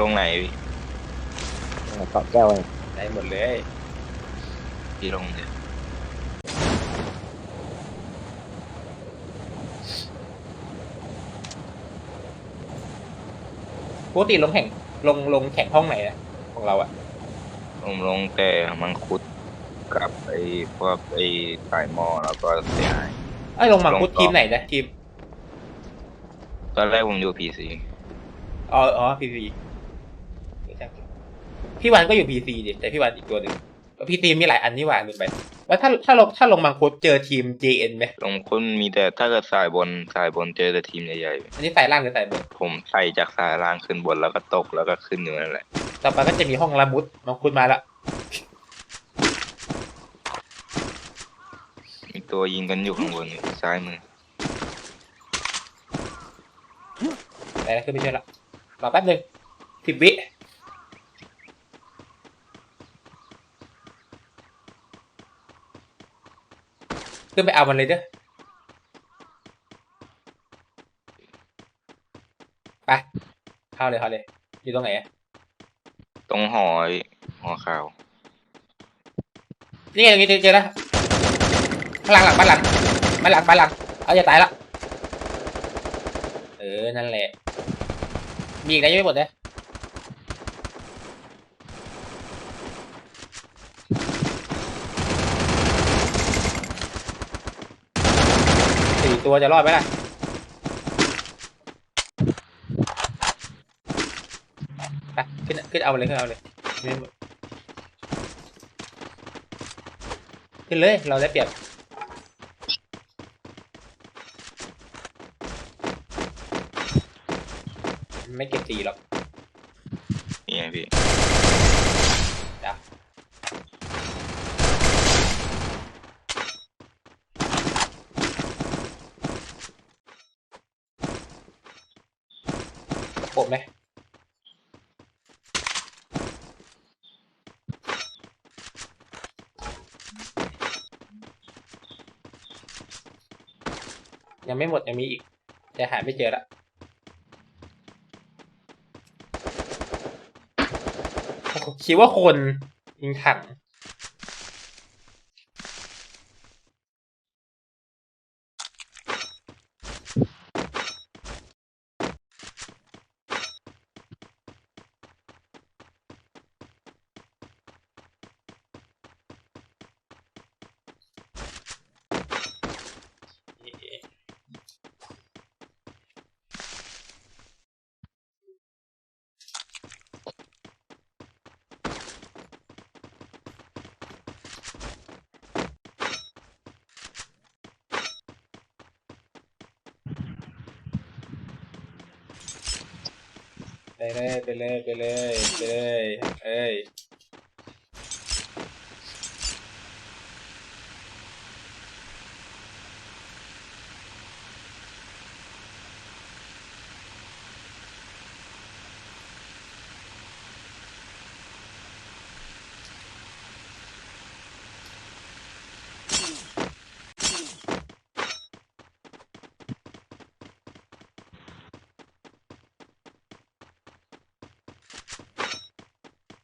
ลงไหนพี่เกาะแก้วไงได้หมดเลยพี่ลงเลยปกติลงแข่งลงลงแข่งห้องไหนอะของเราอะผมลงแต่มังคุดกับไอ้พวกไอ้สายหมอแล้วก็เสียหายไอ้ยลงมังคุดลงต่อทีมไหนนะทีม ตอนแรกผมอยู่พีซีอ๋ออ๋อพีซีพี่วันก็อยู่พีซีดิแต่พี่วันอีกตัวหนึ่งพีซีมีหลายอันนี่หว่าลืมไปแล้วถ้าถ้าลงถ้าลงมังคุดเจอทีม JN ไหมลงคุณมีแต่ถ้าเกิดสายบนสายบนเจอแต่ทีมใหญ่อันนี้ใส่ล่างหรือใส่บนๆผมใส่จากสายล่างขึ้นบนแล้วก็ตกแล้วก็ขึ้นอยู่นั่นแหละ ต่อไปก็จะมีห้องละมุดมังคุดมาละมีตัวยิงกันอยู่ข้างบนซ้ายมือ ไหนนะขึ้นไปช่วยละรอแป๊บหนึ่งสิบวิขึ้นไปเอามันเลยเด้อไปเข้าเลยเข้าเลย อยู่ตรงไหนอะตรงหอไอ้หอขาว นี่ไงตรงนี้เจอเจอแล้วข้างหลังหลังบ้านหลังบ้านหลังบ้านหลัง เอาจะตายละ เออ นั่นแหละ มีอีกนะยังไม่หมดนะสี่ตัวจะรอดไหมล่ะไปขึ้นขึ้นเอาเลยขึ้นเอาเลยขึ้นเลยเราได้เปรียบ ไม่เก็บสีหรอกนี่ไงพี่จ้ะโผมไหมยังไม่หมดยังมีอีกแต่หาไม่เจอละ คิดว่าคนยิงถัง ไปเลยไปเลยไปเลยไปเลยเอ้ย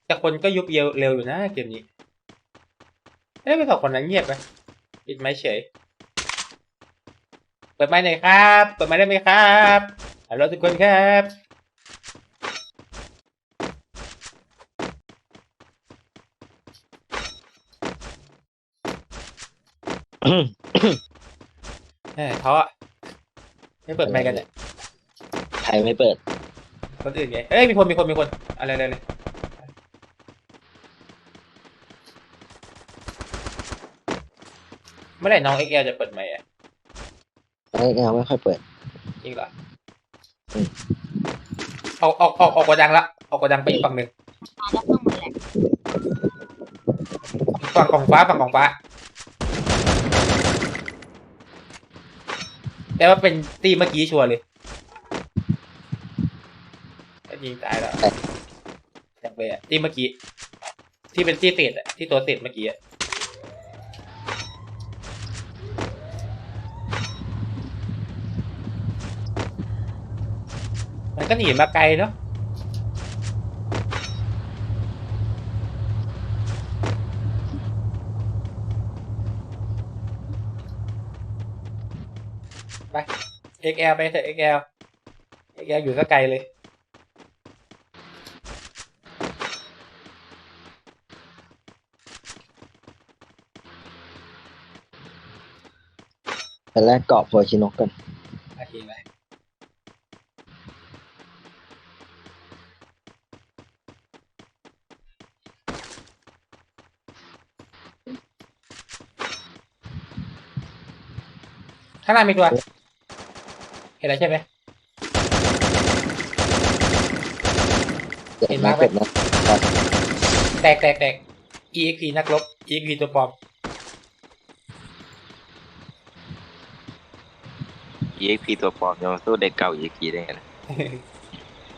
แต่คนก็ยุบเร็วเร็วอยู่นะเกมนี้ เอ้ยไปสองคนนั้นเงียบไหมปิดไม้เฉย เปิดไม้หน่อยครับ เปิดไม้ได้ไหมครับฮัลโหลทุกคนครับเอ้ยท้อไม่เปิดไมค์กันเนี่ยใครไม่เปิด คนอื่นไง เอ้ยมีคนมีคนมีคน อะไรอะไรเลย มื่อไหร่น้อง XL จะเปิดไมค์อะไม่ยังไม่ค่อยเปิด จริงเหรออืม ออกออกออกออกกระดังละออกกระดังไปอีกฝั่งหนึ่งมาแล้วต้องมาแหละฝั่งของฟ้าฝั่งของฟ้า แต่ว่าเป็นตีเมื่อกี้ชัวร์เลยก็ยิงตายแล้วแตกไปอะตีเมื่อกี้ ที่เป็นที่เศษอะที่ตัวเศษเมื่อกี้อะ มันก็หนีมาไกลเนาะไป XL ไปเถอะ XL XL อยู่สักไกลเลยไปแรกเกาะโฟชินกกันโอเคไหม ข้างหน้ามีตัว เห็นแล้วใช่ไหม เจ็บเห็นนะมากไหม เจ็บนะแตกแตกแตก EXP นักรบ EXP ตัวปลอม EXP ตัวปลอมจะมาสู้เด็กเก่า EXP ได้ไงล่ะ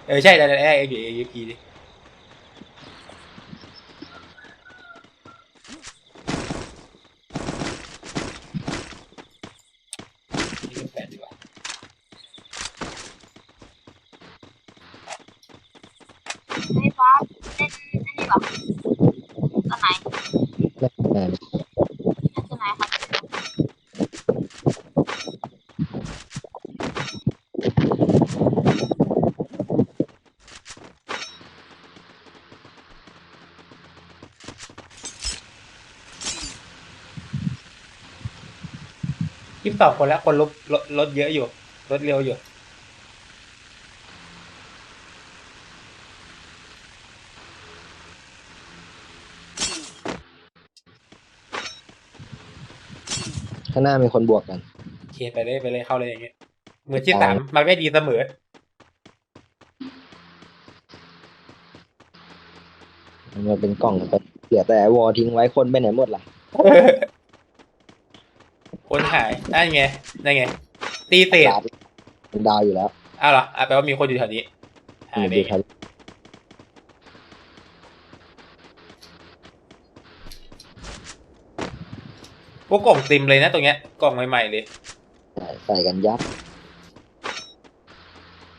เออใช่แต่แต่ไอ้ EXP ดิยี่สิบแปดดีกว่า ไม่ฟ้าเล่นอันนี้เหรอตัวไหนแม่แม่เล่นไหนคะยี่สิบสองคนแล้วคนลบลดลดเยอะอยู่ลดเร็วอยู่ ข้างหน้ามีคนบวกกันโอเคไปเลยไปเลยเข้าเลยอย่างเงี้ยมือที่สามมันได้ดีเสมอ มันเป็นกล่องไปเหลือแต่วอลทิ้งไว้คนไปไหนหมดล่ะ คนหายนั่นไงนั่นไง ตีเศษดาวเป็นดาวอยู่แล้ว อ้าวเหรออะแปลว่ามีคนอยู่แถวนี้หายไปดูทัน พวกกล่องเต็มเลยนะตรงเนี้ยกล่องใหม่ๆเลย ใส่ใส่กันยับ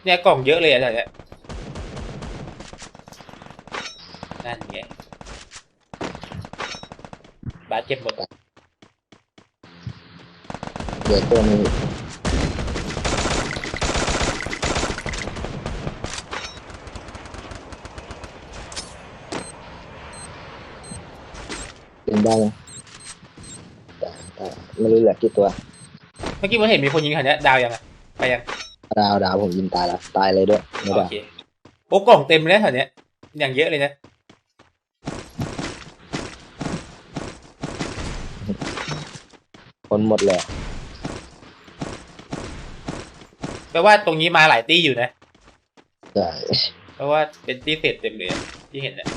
เนี่ยกล่องเยอะเลยอะแถวเนี้ยนั่นไงบาสเจ็บหมดเหลือตัวหนึงเป็นได้นะแต่แต่ ไม่รู้เหลือกี่ตัว เมื่อกี้ผมเห็นมีคนยิงแถวเนี้ยดาวยังอะไปยังดาวดาวผมยิงตายแล้วตายเลยด้วยไม่โอได้เคโอ้กล่องเต็มเลยนะแถวเนี้ยอย่างเยอะเลยนะคนหมดเลยแปลว่าตรงนี้มาหลายตี้อยู่นะใช่ เพราะว่าเป็นตี้เศษเต็มเลยอะที่เห็นเนี่ย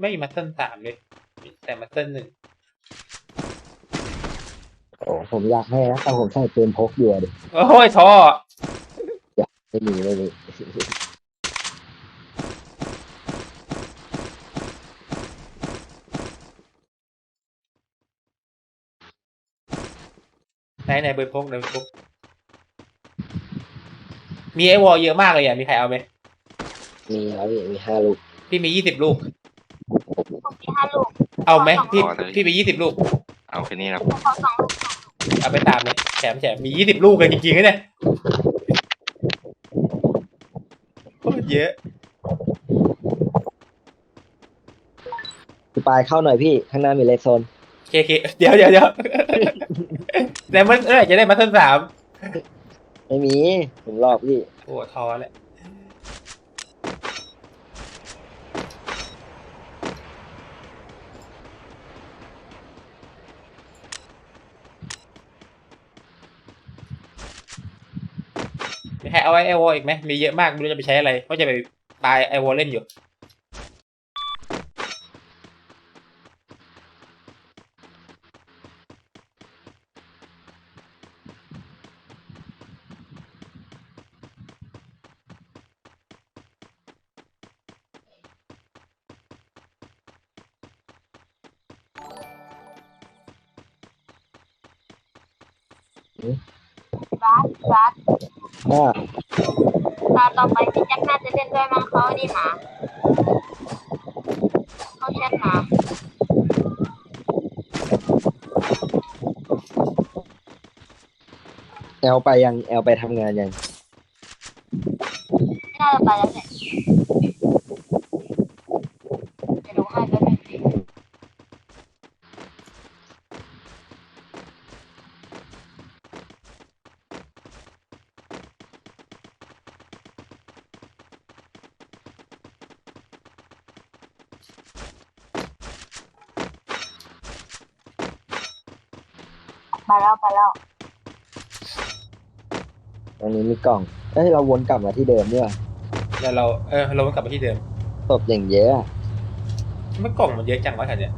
ไม่มีมัตเติ้ลสามเลยมีแต่มัตเติ้ลหนึ่งโอ้ผมอยากให้นะแต่ผมใส่ปืนพกอยู่อะดิโอ้ยท่อไม่มีไม่มีไหนไหนเบอร์พกเบอร์พกมีไอวอลเยอะมากเลยอะมีใครเอาไหมมีแล้วพี่มีห้าลูกพี่มียี่สิบลูก ผมมีห้าลูกเอาไหมพี่พี่มียี่สิบลูก เอาแค่นี้ครับผมขอสองลูกเอาไปตามเลยแถมแถมมียี่สิบลูกกันจริงๆนะเนี่ยโคตรเยอะพี่ปลายเข้าหน่อยพี่ ข้างหน้ามีเลสโซนเคเคเดี๋ยวเดี๋ยวเดี๋ยวแต่เมื่อไหร่จะได้มาเทิร์นสามไม่มีผมรอบพี่ โอ้ท้อแล้ว ให้เอาไอวอลอีกไหมมีเยอะมากไม่รู้จะไปใช้อะไรก็จะไปตายไอวอลเล่นอยู่ บาสบาสว่าตาต่อไปพี่แจ็คน่าจะเล่นด้วยมั้งเขาดีหมาเขาแชทมาแอลไปยังแอลไปทำงานยัง ไม่น่าจะไปแล้วแหละจะดูให้แป๊บนึงสิ ไปแล้วไปแล้วตรงนี้มีกล่อง เอ้ยเราวนกลับมาที่เดิมเนี่ยแล้วเราเออเรากลับไปที่เดิมศพอย่างเยอะอะไม่กล่องมันเยอะจังวะแถวเนี้ย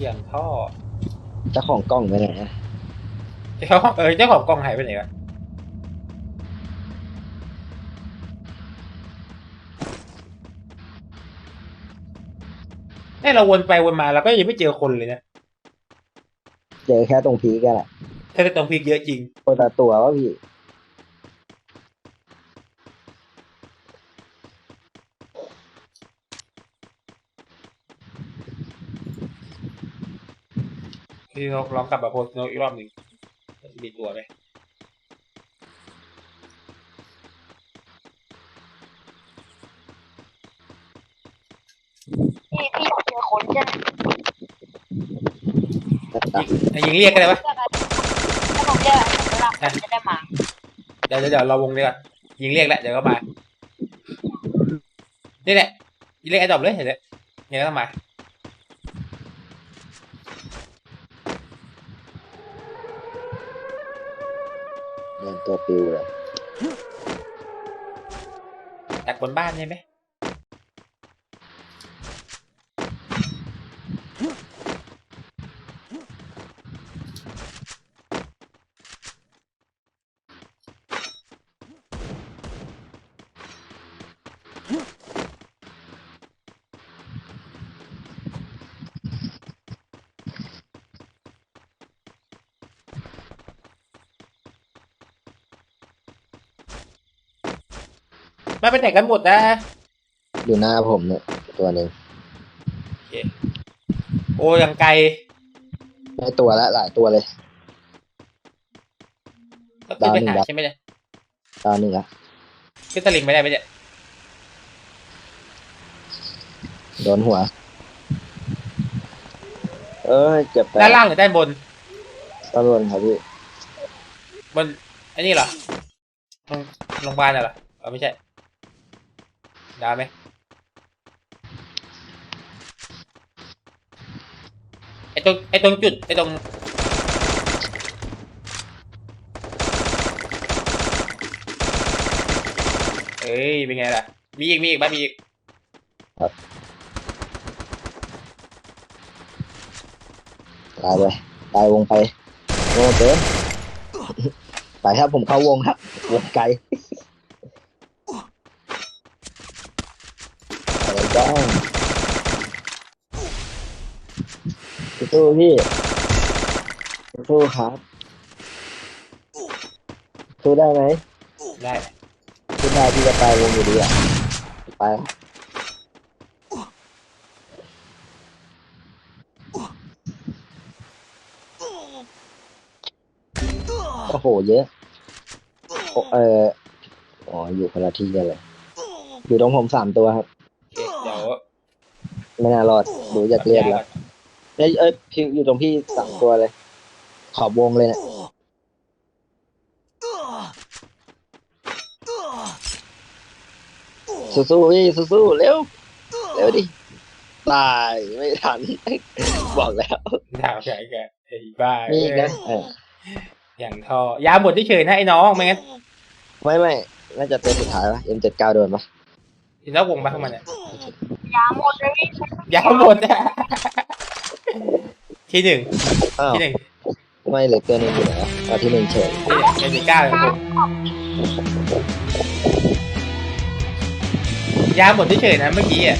อย่างท่อเจ้าของกล้องไปไหนอะเจ้าของเออเจ้าของกล่องหายไปไหนวะ เนี่ยเราวนไปวนมาเราก็ยังไม่เจอคนเลยนะเจอแค่ตรงพีกันแหละถ้าตรงพีกเยอะจริง คนละตัวว่าพี่ พี่นกลองกลับมาโพสต์นกอีกรอบหนึ่งมีตัวไหม ยิงเรียกกันเลยวะถ้าผมเรียกผมจะรับผมจะได้มาเดี๋ยวเดี๋ยวเดี๋ยวเราวงดีกว่ายิงเรียกแล้วเดี๋ยวก็มานี่แหละยิงเรียกไอ้ดอบเลยเห็นไหมยังไงก็ต้องมาเดินตัวปิวเลยจากบนบ้านใช่ไหม มาไปไหนกันหมดนะอยู่หน้าผมเนี่ยตัวหนึ่งโอ้ยังไกลไม่ตัวละหลายตัวเลยก็ขึ้นไปดาวหนึ่งหาดาวใช่ไหมเนี่ยตอนหนึ่งอะขึ้นตะลิงไม่ได้ไหมเนี่ยโดนหัว เอ้ยเจ็บแต่ด้านล่างหรือด้านบนตำรวจครับพี่บนไอ้นี่เหรอโรงโรงพยาบาลน่ะเหรอเออไม่ใช่ ไดาวไหมไอตรงไอตรงจุดไอตรงเอ้ยเป็นไงล่ะ มีอีกมีอีกบ้านมีอีกตายไปตายวงไปโง่เกินไปครับผมเข้าวงครับ วงไกล อะไรบ้างสู้พี่สู้ครับสู้ได้ไหมได้สู้ได้พี่จะตายวงอยู่ดีอะไปโอ้โหเยอะโอเอออ๋ออยู่คนละที่กันเลย อยู่ตรงผมสามตัวครับ ไม่น่ารอด ดูจากเรียกแล้วเอ้ยเอ้ยพี่อยู่ตรงพี่สามตัวเลย ขอบวงเลยเนะสู้ๆพี่สู้ๆเร็ว เร็วดิ ตายไม่ทัน บอกแล้วดาวใช่แกไอ้บ้ามีอีกนะเอออย่างทอยาหมดที่เฉยๆนะไอ้น้องไม่งั้นไม่ไม่น่าจะตัวสุดท้ายปะ M79 โดนปะทีนอกวงไปข้างมันเนี่ยยาหมดเลยพี่ยาหมดอะที่หนึ่งอ้าวที่หนึ่งไม่เหลือตัวหนึงอยู่ไหนวะเอาที่หนึ่งเฉยที่หนึ่งเอ็นเก้าเลยผมยาหมดที่เฉยๆนะเมื่อกี้อะ